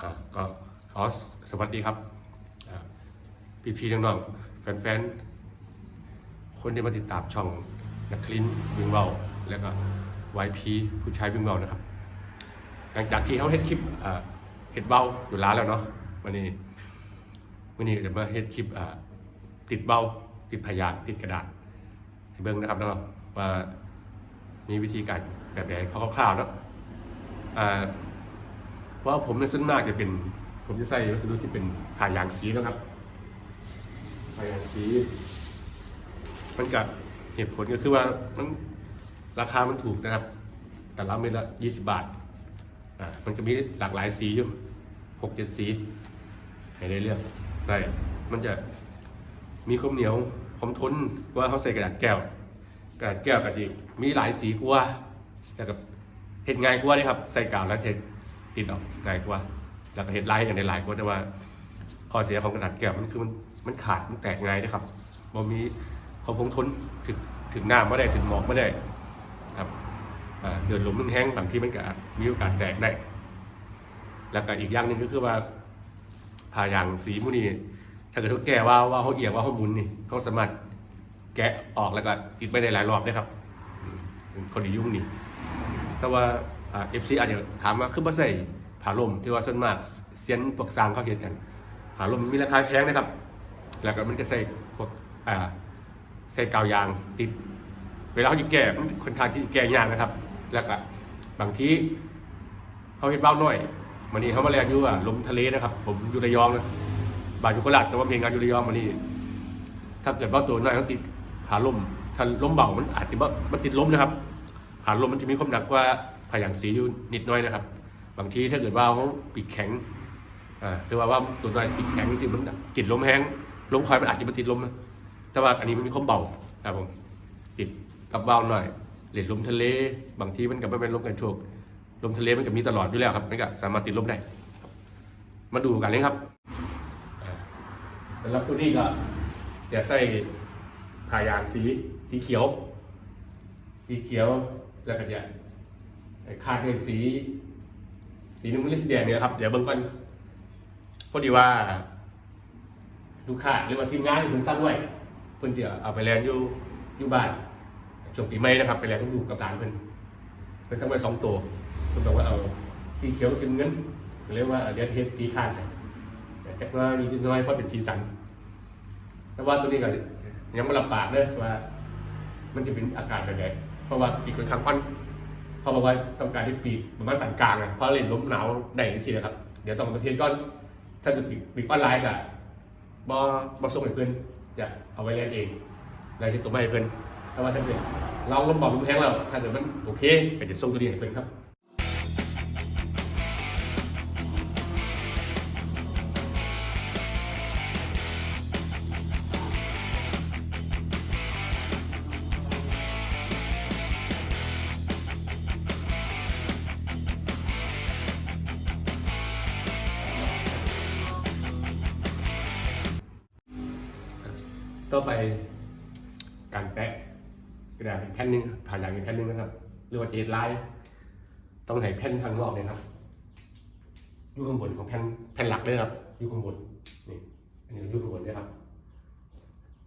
อ่าก็ขอสวัสดีครับอ่าพี่ๆน้องๆแฟนๆ คนที่มาติดตามช่องนักคลินวิ่งเบาแล้วก็วายพีผู้ชายวิ่งเบานะครับ หลังจากที่เขาเฮ็ดคลิปอ่าเฮ็ดเบาอยู่ร้านแล้วเนาะวันนี้วันนี้จะมาเฮ็ดคลิปอ่าติดเบาติดพยานติดกระดาษให้เบิ่งนะครับเนาะว่ามีวิธีการแบบไหนเขาคร่าวๆเนาะ อ่าว่าผมในส่วนมากจะเป็น ผมจะใส่วัสดุที่เป็นผ่ายางสีนะครับผ่ายางสี มันกับเหตุผลก็คือว่ามันราคามันถูกนะครับ แต่ละเม็ดละยี่สิบบาทอ่ามันจะมีหลากหลายสีอยู่หกเจ็ดสีให้ได้เลือกใส่มันจะมีความเหนียวความทนว่าเขาใส่กระดาษแก้ว กระดาษแก้วกับที่มีหลายสีกว่าแล้วก็เห็ดง่ายกว่าเลยครับ ใส่กาวแล้วเช็ด ติดออกง่ายกว่า แล้วก็เห็ดลายอย่างในลายกว่าแต่ว่าข้อเสียของกระดาษแก้วมันคือมันมันขาดมันแตกง่ายนะครับบ่มีความคงทนถึงถึงหน้ำไม่ได้ถึงหมอกไม่ได้ครับเดือดลมมันแห้งบางที่มันก็มีโอกาสแตกได้ แล้วก็อีกอย่างหนึ่งก็คือว่าผ่ายางสีพวกนี้ถ้าเกิดเขาแก้ว่าว่าเขาเอียงว่าเขามุนนี่เขาสามารถแกะออกแล้วก็ติดไปได้หลายรอบได้ครับ คนดียุ่งนี่แต่ว่า เอฟซีอาจจะถามว่าคือบ่ใส่ผ่าลมที่ว่าส่วนมากเซียนพวกซางเขาเห็นกันผ่าลมมีราคาแพงนะครับ แล้วก็มันก็ใส่พวกอ่าใส่กาวยางติด เวลาเขาจะแก้มันค่อนข้างที่จะแก้ยากนะครับ แล้วก็บางทีเขาเห็นเบ้าหน้อยมันนี่เขามาเรียอยู่ว่าลมทะเลนะครับ ผมอยู่ระยองนะบ้านอยู่โคราชแต่ว่าเพลงงานอยู่ระยองมันนี่ถ้าเกิดว่าตัวน้อยเขาติดผาลมถ้าลมเบามันอาจจะมันติดลมนะครับผาลมมันจะมีความหนักกว่า ผาย่างสีอยู่นิดน้อยนะครับ บางทีถ้าเกิดว่าเขาปีกแข็งอ่าหรือว่าว่าตัวน้อยปีกแข็งสิมันติดลมแห้งลมคอยมันอาจจะมาติดลมนะแต่ว่าอันนี้มันมีความเบาครับผมติดกับเบาหน่อยเหรียญลมทะเล บางทีมันก็ไม่เป็นลมกันโชกลมทะเลมันก็มีตลอดอยู่แล้วครับมันก็สามารถติดลมได้มาดูกันเลยครับอ่าสำหรับตัวนี้ก็จะใส่ผ่ายางสีสีเขียว สีเขียวแล้วก็จะ คาดเป็นสี สีน้ำเงินสีแดงเนี่ยครับ เดี๋ยวเบิ่งก่อนพอดีว่า ลูกค้าหรือว่าทีมงานเพิ่นสร้างไว้เพิ่นจะเอาไปแลนอยู่อยู่บ้านช่วงปีใหม่นะครับ ไปแลนต้องดูกับร้านเพิ่นเพิ่นสร้างไว้สองตัวเพิ่นบอกว่าเอาสีเขียวสีน้ำเงินเรียกว่าเดี๋ยวเทสสีคาดแต่จักว่ามีจุดน้อยเพราะเป็นสีสัน แต่ว่าตัวนี้ก็ยังไม่รับปากเด้อว่า มันจะเป็นอากาศแบบไหนเพราะว่าปีกคนข้างปั้น เพราะว่าต้องการที่ปีกประมาณปานกลางอะเพราะเล่นล้มหนาวได้สินะครับ เดี๋ยวต้องประเทศก่อนถ้าเกิดปีกปีกปั้นลายกับอบอส่งให้เพื่อนจะเอาไว้เล่นเองรายที่ตัวไม่ให้เพื่อนแต่ว่าถ้าเกิดเราลมบอกลมแห้งแล้วถ้าเกิดมันโอเคก็จะส่งตัวนี้ให้เพื่อนครับ ต่อไปการแปะกระดาษอีกแผ่นหนึงผ่านอย่างอีกแผ่นหนึงนะครับเรียกว่าเจดไลน์ต้องให้แผ่นทางนอกเลยครับอยู่ข้างบนของแผ่นแผ่นหลักเลยครับอยู่ข้างบนนี่อันนี้อยู่ข้างบนเลยครับ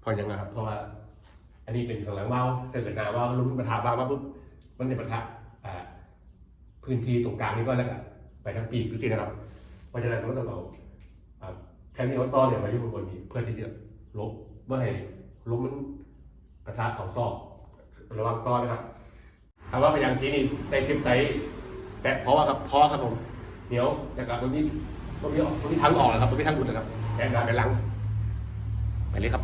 พอยังไงครับเพราะว่า อันนี้เป็นของหลังว่าวถ้าเกิดนาว่าวลุ้มประทะว่าวมาปุ๊บมันจะประทะอ่าพื้นที่ตรงกลางนี้ก็แล้วกันไปทางปีกก็สินะครับเพราะฉะนั้นเราต้องเอาอ่าแผ่นที่เขาต้อนเนี่ยมาอยู่ข้างบนนี้เพื่อที่จะลบ เมื่อไหร่ลุมมันกระทะเขาซอกระวังต้อนนะครับถามว่าพยางสีนี่ใส่เทปใส่แปะเพราะว่าครับพอครับผมเหนียวแล้วก็ตรงนี้ตรงนี้ออกตรงนี้ทั้งออกนะครับตรงนี้ทั้งหลุดนะครับแปะกาไปหลังไปเลยครับ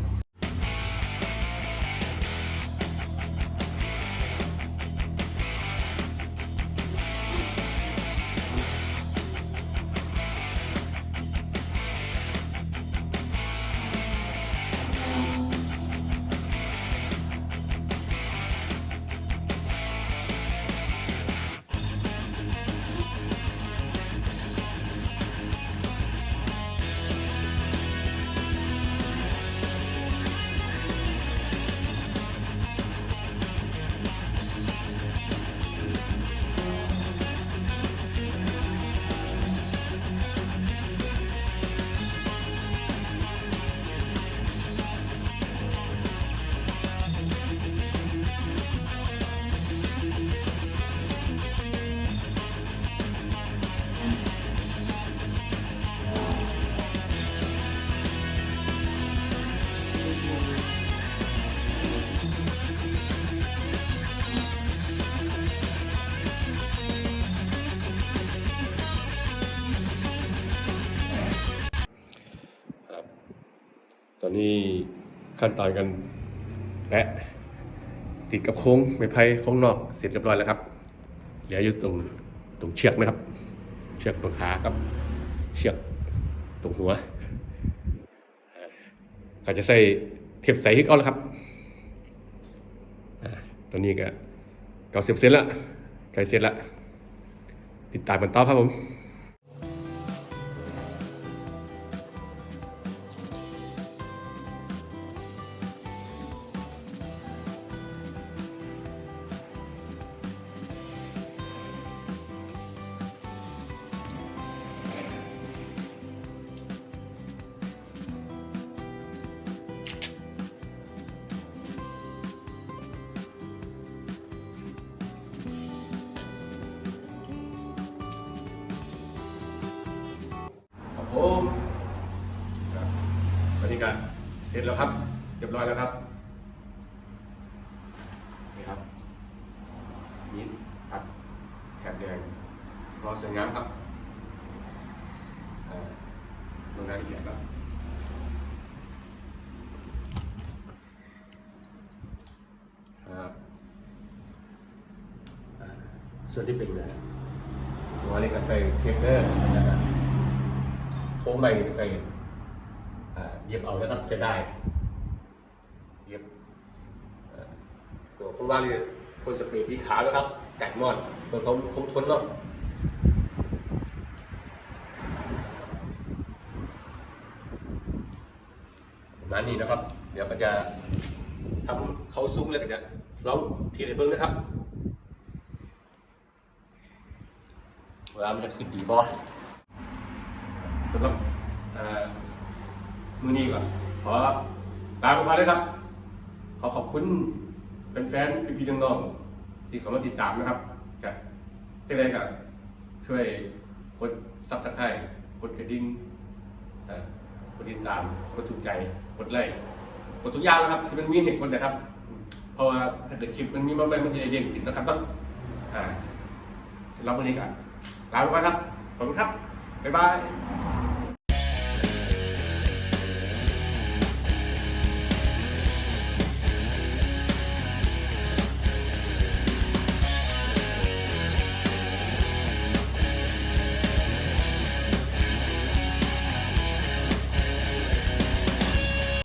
อนนี้ขั้นตอนกันแปะติดกับโค้งไม้ไผ่โค้งนอกเสร็จเรียบร้อยแล้วครับ เหลืออยู่ตรงตรงเชือกนะครับ เชือกตรงขากับ เชือกตรงหัวก็จะใส่เทปใส่ฮิกเอาแล้วครับอ่าตอนนี้ก็เก้าสิบเซนละใกล้เสร็จละติดตามกันต่อครับผม ผมครับตอนนี้ก็เสร็จแล้วครับ เรียบร้อยแล้วครับ นี่ครับนี่ตัดแถบแดงรอสวยงามครับลงรายละเอียดแล้วครับส่วนที่เป็นเนี่ยหัวนี่ก็ใส่เทปเดอร์นะครับ ค้งไปใส่เหยียบเอานะครับใช้ได้เหยียบตัวคุณว่าเนี่ยคนสเปรย์สีขาวนะครับกัดมอดตัวเขาคงทนเนาะมานี้นะครับ เดี๋ยวก็จะทำเขาซุ้มแล้วก็จะลองทีในเบิ้งนะครับเวลามันจะขึ้นดีบอ สำหรับมือนี้ก่อนขอลาไปก่อนเลยครับ ขอขอบคุณแฟนๆ พี่ๆ น้องๆ ที่เขามาติดตามนะครับกับเช่นไรกับช่วยกดซับสไครต์กดกระดิ่งกดติดตาม กดถูกใจ กดไลค์ กดทุกอย่างนะครับ ที่มันมีเหตุผลนะครับ เพราะว่าถ้าเกิดคลิปมันมีมาแบบมันจะได้เด้งติดนะครับเนาะอ่าสำหรับวันนี้ก่อนลาไปก่อนครับ ขอบคุณครับ บ๊ายบาย